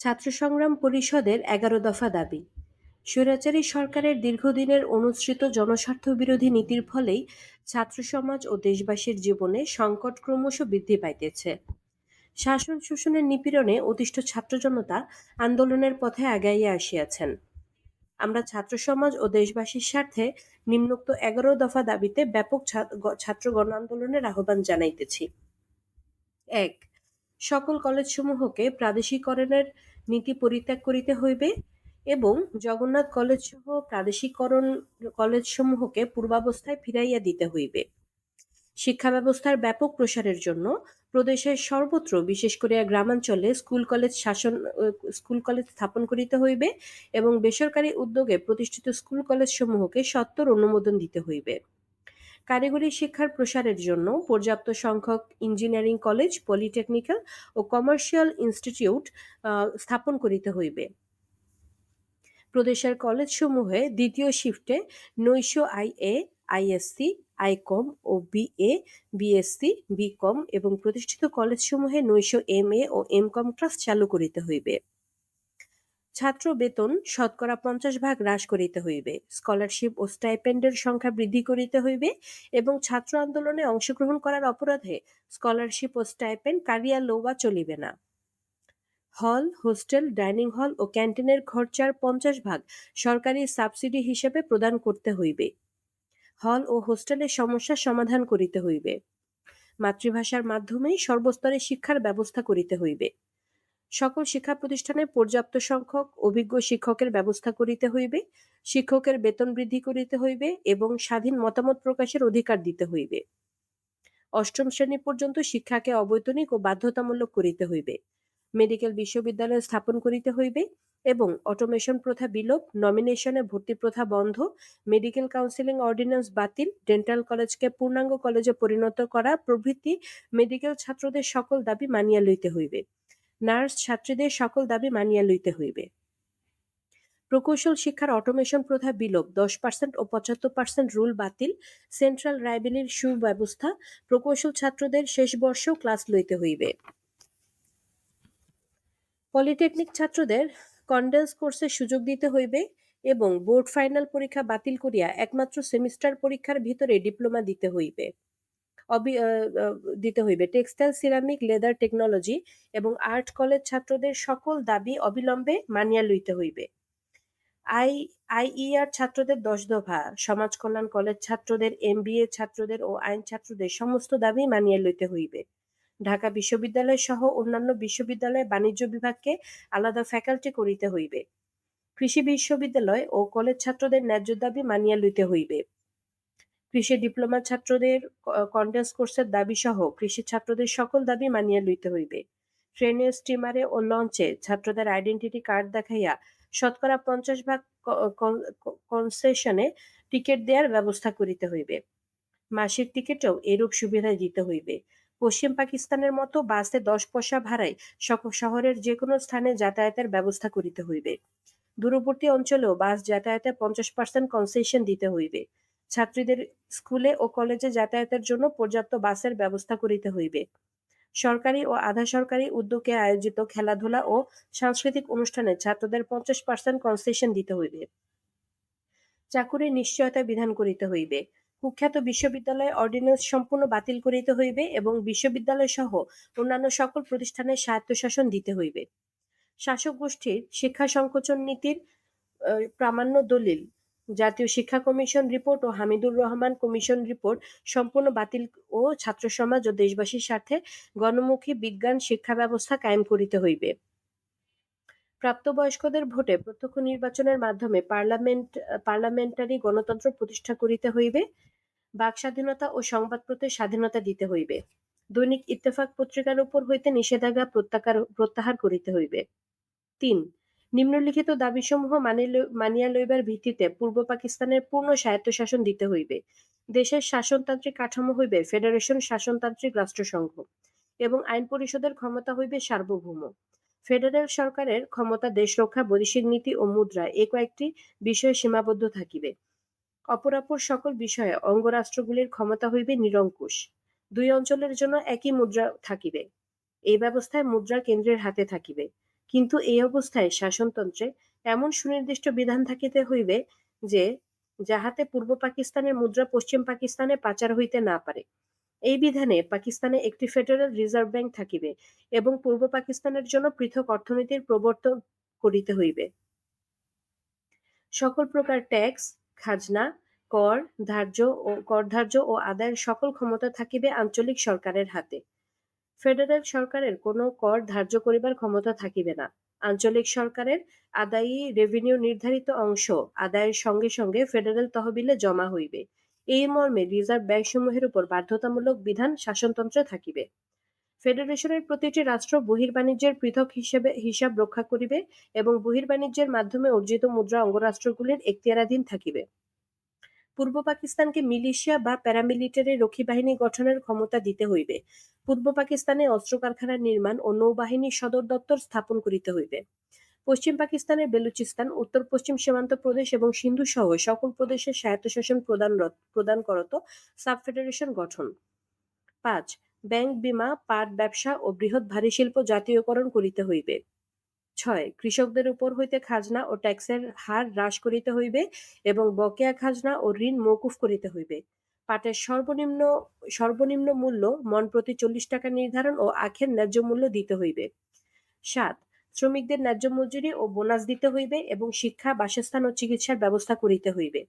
ছাত্র সংগ্রাম পরিষদের এগারো দফা দাবি। স্বৈরাচারী সরকারের দীর্ঘদিনের অনুসৃত জনস্বার্থ বিরোধী নীতির ফলেই ছাত্র সমাজ ও দেশবাসীর জীবনে সংকট ক্রমশ বৃদ্ধি পাইতেছে। শাসন শোষণের নিপীড়নে অতিষ্ঠ ছাত্র জনতা আন্দোলনের পথে আগাইয়া আসিয়াছেন। আমরা ছাত্র সমাজ ও দেশবাসীর স্বার্থে নিম্নোক্ত এগারো দফা দাবিতে ব্যাপক ছাত্র গণ আন্দোলনের আহ্বান জানাইতেছি। এক সকল কলেজসমূহকে প্রাদেশিকরণের নীতি পরিত্যাগ করিতে হইবে এবং জগন্নাথ কলেজসহ প্রাদেশিকরণ কলেজসমূহকে পূর্বাবস্থায় ফিরাইয়া দিতে হইবে। শিক্ষা ব্যবস্থার ব্যাপক প্রসারের জন্য প্রদেশের সর্বত্র, বিশেষ করিয়া গ্রামাঞ্চলে, স্কুল কলেজ শাসন স্কুল কলেজ স্থাপন করিতে হইবে এবং বেসরকারি উদ্যোগে প্রতিষ্ঠিত স্কুল কলেজ সমূহকে সত্তর অনুমোদন দিতে হইবে। কারিগরি শিক্ষার প্রসারের জন্য পর্যাপ্ত সংখ্যক ইঞ্জিনিয়ারিং কলেজ, পলিটেকনিক্যাল ও কমার্শিয়াল ইনস্টিটিউট স্থাপন করিতে হইবে। প্রদেশের কলেজসমূহে দ্বিতীয় শিফটে নৈশ আইএ, আইএসসি, আইকম ও বিএ, বিএসসি, বিকম এবং প্রতিষ্ঠিত কলেজসমূহে নৈশ এম এ ও এম কম ক্লাস চালু করিতে হইবে। ছাত্র বেতন শতকরা পঞ্চাশ ভাগ হ্রাস করিতে হইবে। স্কলারশিপ ও স্টাইপেন্ডের সংখ্যা বৃদ্ধি করিতে হইবে এবং ছাত্র আন্দোলনে অংশগ্রহণ করার অপরাধে স্কলারশিপ ও স্টাইপেন্ড কারিয়া লওয়া চলিবে না। হল, হোস্টেল, ডাইনিং হল ও ক্যান্টিনের খরচার পঞ্চাশ ভাগ সরকারি সাবসিডি হিসেবে প্রদান করতে হইবে। হল ও হোস্টেলের সমস্যার সমাধান করিতে হইবে। মাতৃভাষার মাধ্যমেই সর্বস্তরে শিক্ষার ব্যবস্থা করিতে হইবে। সকল শিক্ষা প্রতিষ্ঠানে পর্যাপ্ত সংখ্যক অভিজ্ঞ শিক্ষকের ব্যবস্থা করিতে হইবে, শিক্ষকের বেতন বৃদ্ধি করিতে হইবে এবং স্বাধীন মতামত প্রকাশের অধিকার দিতে হইবে। অষ্টম শ্রেণি পর্যন্ত শিক্ষাকে অবৈতনিক ও বাধ্যতামূলক করিতে হইবে। মেডিকেল বিশ্ববিদ্যালয় স্থাপন করিতে হইবে এবং অটোমেশন প্রথা বিলোপ, নমিনেশনে ভর্তি প্রথা বন্ধ, মেডিকেল কাউন্সিলিং অর্ডিন্যান্স বাতিল, ডেন্টাল কলেজকে পূর্ণাঙ্গ কলেজে পরিণত করা প্রভৃতি মেডিকেল ছাত্রদের সকল দাবি মানিয়া লইতে হইবে। নার্স ছাত্রীদের সকল দাবি মানিয়া লইতে হইবে। প্রকৌশল শিক্ষার অটোমেশন প্রথা বিলোপ, দশ পার্সেন্ট ও পঁচাত্তর পার্সেন্ট রুল বাতিল, সেন্ট্রাল রাইবেলির সুব্যবস্থা, প্রকৌশল ছাত্রদের শেষ বর্ষ ক্লাস লইতে হইবে। পলিটেকনিক ছাত্রদের কন্ডেন্স কোর্সের সুযোগ দিতে হইবে এবং বোর্ড ফাইনাল পরীক্ষা বাতিল করিয়া একমাত্র সেমিস্টার পরীক্ষার ভিতরে ডিপ্লোমা দিতে হইবে। দিতে হইবে। টেক্সটাইল, সিরামিক, লেদার টেকনোলজি এবং আর্ট কলেজ ছাত্রদের সকল দাবি অবিলম্বে মানিয়া লইতে হইবে। আই, আইইআর ছাত্রদের দশ দফা, সমাজ কল্যাণ কলেজ ছাত্রদের এমবিএ ছাত্রদের ও আইন ছাত্রদের সমস্ত দাবি মানিয়া লইতে হইবে। ঢাকা বিশ্ববিদ্যালয় সহ অন্যান্য বিশ্ববিদ্যালয় বাণিজ্য বিভাগকে আলাদা ফ্যাকাল্টি করিতে হইবে। কৃষি বিশ্ববিদ্যালয় ও কলেজ ছাত্রদের ন্যায্য দাবি মানিয়া লইতে হইবে। কৃষি ডিপ্লোমা ছাত্রদের কন্ডেন্স কোর্সের দাবি সহ কৃষি ছাত্রদের সকল দাবি মানিয়া লইতে হইবে। ট্রেনে স্টিমারে ও লঞ্চে ছাত্রদের আইডেন্টিটি কার্ড দেখাইয়া শতকরা পঞ্চাশ ভাগ কনসেশনে টিকিট দেওয়ার ব্যবস্থা করিতে হইবে। মাসিক টিকিটেও এরূপ সুবিধা দিতে হইবে। পশ্চিম পাকিস্তানের মতো বাসে দশ পয়সা ভাড়ায় শহরের যে কোনো স্থানে যাতায়াতের ব্যবস্থা করিতে হইবে। দূরবর্তী অঞ্চলেও বাস যাতায়াতে পঞ্চাশ পার্সেন্ট কনসেশন দিতে হইবে। ছাত্রীদের স্কুলে ও কলেজে যাতায়াতের জন্য পর্যাপ্ত বাসের ব্যবস্থা করিতে হইবে। সরকারি ও আধা সরকারি উদ্যোগে আয়োজিত খেলাধুলা ও সাংস্কৃতিক অনুষ্ঠানে ছাত্রদের পঞ্চাশ পার্সেন্ট কনসেশন দিতে হইবে। চাকুরির নিশ্চয়তা বিধান করিতে হইবে। কুখ্যাত বিশ্ববিদ্যালয় অর্ডিন্যান্স সম্পূর্ণ বাতিল করিতে হইবে এবং বিশ্ববিদ্যালয় সহ অন্যান্য সকল প্রতিষ্ঠানের স্বায়ত্তশাসন দিতে হইবে। শাসক গোষ্ঠীর শিক্ষা সংকোচন নীতির প্রামাণ্য দলিল জাতীয় শিক্ষা কমিশন রিপোর্ট ও হামিদুর রহমান কমিশন রিপোর্ট সম্পূর্ণ বাতিল ও ছাত্র সমাজ ও দেশবাসীর স্বার্থে গণমুখী বিজ্ঞান শিক্ষা ব্যবস্থা কায়েম করিতে হইবে। প্রাপ্তবয়স্কদের ভোটে প্রত্যক্ষ নির্বাচনের মাধ্যমে পার্লামেন্ট, পার্লামেন্টারি গণতন্ত্র প্রতিষ্ঠা করিতে হইবে। বাক স্বাধীনতা ও সংবাদপত্রের স্বাধীনতা দিতে হইবে। দৈনিক ইত্তেফাক পত্রিকার উপর হইতে নিষেধাজ্ঞা প্রত্যাহার প্রত্যাহার করিতে হইবে। তিন নিম্নলিখিত দাবিসমূহ মানিয়া লইবার ভিত্তিতে পূর্ব পাকিস্তানের পূর্ণ স্বায়ত্তশাসন দিতে হইবে। দেশের শাসনতান্ত্রিক কাঠামো হইবে ফেডারেশন শাসনতান্ত্রিক রাষ্ট্রসংঘ এবং আইন পরিষদের ক্ষমতা হইবে সার্বভৌম। ফেডারেল সরকারের ক্ষমতা দেশ রক্ষা, বৈদেশিক নীতি ও মুদ্রা এ কয়েকটি বিষয়ে সীমাবদ্ধ থাকিবে। অপরাপর সকল বিষয়ে অঙ্গরাষ্ট্রগুলির ক্ষমতা হইবে নিরঙ্কুশ। দুই অঞ্চলের জন্য একই মুদ্রা থাকিবে। এই ব্যবস্থায় মুদ্রা কেন্দ্রের হাতে থাকিবে। কিন্তু এই অবস্থায় শাসনতন্ত্রে এমন সুনির্দিষ্ট বিধান থাকিতে হইবে যে, যাহাতে পূর্ব পাকিস্তানের মুদ্রা পশ্চিম পাকিস্তানে পাচার হইতে না পারে। এই বিধানে পাকিস্তানে একটি ফেডারেল রিজার্ভ ব্যাংক থাকিবে এবং পূর্ব পাকিস্তানের জন্য পৃথক অর্থনীতির প্রবর্তন করিতে হইবে। সকল প্রকার ট্যাক্স, খাজনা, কর, ধার্য ও, কর ধার্য ও আদায়ের সকল ক্ষমতা থাকিবে আঞ্চলিক সরকারের হাতে। ফেডারেল সরকারের কোনো কর ধার্য করিবার ক্ষমতা থাকিবে না। আঞ্চলিক সরকারের আদায়ী রেভিনিউ নির্ধারিত অংশ আদায়ের সঙ্গে সঙ্গে ফেডারেল তহবিলে জমা হইবে। এই মর্মে রিজার্ভ ব্যাংকসমূহের উপর বাধ্যতামূলক বিধান শাসনতন্ত্রে থাকিবে। ফেডারেশনের প্রতিটি রাষ্ট্র বহির্বাণিজ্যের পৃথক হিসেবে হিসাব রক্ষা করিবে এবং বহির্বাণিজ্যের মাধ্যমে অর্জিত মুদ্রা অঙ্গরাষ্ট্রগুলির এখতিয়ারাধীন থাকিবে। পূর্ব পাকিস্তানকে মিলিশিয়া বা প্যারামিলিটারি রক্ষী বাহিনী গঠনের ক্ষমতা দিতে হইবে। পূর্ব পাকিস্তানে অস্ত্র কারখানা নির্মাণ ও নৌবাহিনী সদর দপ্তর স্থাপন করিতে হইবে। পশ্চিম পাকিস্তানের বেলুচিস্তান, উত্তর পশ্চিম সীমান্ত প্রদেশ এবং সিন্ধু সহ সকল প্রদেশের স্বায়ত্তশাসন প্রদান প্রদান করত সাব ফেডারেশন গঠন। পাঁচ, ব্যাংক, বিমা, পাট ব্যবসা ও বৃহৎ ভারী শিল্প জাতীয়করণ করিতে হইবে। ছয়, কৃষকদের উপর হইতে খাজনা ও ট্যাক্সের হার হ্রাস করিতে হইবে এবং বকেয়া খাজনা ও ঋণ মৌকুফ করিতে হইবে। পাটের সর্বনিম্ন সর্বনিম্ন মূল্য মন প্রতি চল্লিশ টাকা নির্ধারণ ও আখের ন্যায্য মূল্য দিতে হইবে। সাত, শ্রমিকদের ন্যায্য মজুরি ও বোনাস দিতে হইবে এবং শিক্ষা, বাসস্থান ও চিকিৎসার ব্যবস্থা করিতে হইবে।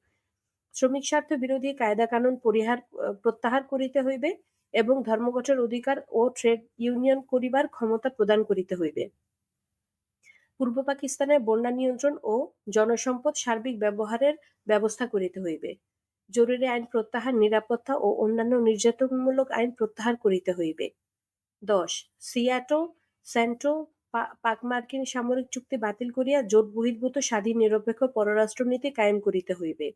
শ্রমিক স্বার্থ বিরোধী কায়দা কানুন পরিহার প্রত্যাহার করিতে হইবে এবং ধর্মঘটের অধিকার ও ট্রেড ইউনিয়ন করিবার ক্ষমতা প্রদান করিতে হইবে। পূর্ব পাকিস্তানের বন্যা নিয়ন্ত্রণ ও জনসম্পদ সার্বিক ব্যবহারের ব্যবস্থা করিতে হইবে। জরুরি আইন প্রত্যাহার, নিরাপত্তা ও অন্যান্য নির্যাতনমূলক আইন প্রত্যাহার করিতে হইবে। দশ, সিয়াটো সেন্টো পাক মার্কিন সামরিক চুক্তি বাতিল করিয়া জোট বহির্ভূত স্বাধীন নিরপেক্ষ পররাষ্ট্রনীতি কায়েম করিতে হইবে।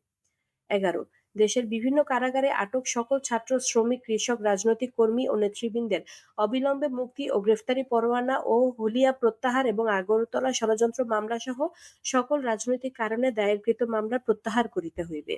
এগারো দেশের বিভিন্ন কারাগারে আটক সকল ছাত্র, শ্রমিক, কৃষক, রাজনৈতিক কর্মী ও নেতৃবৃন্দের অবিলম্বে মুক্তি ও গ্রেফতারি পরোয়ানা ও হুলিয়া প্রত্যাহার এবং আগরতলা ষড়যন্ত্র মামলা সহ সকল রাজনৈতিক কারণে দায়েরকৃত মামলা প্রত্যাহার করিতে হইবে।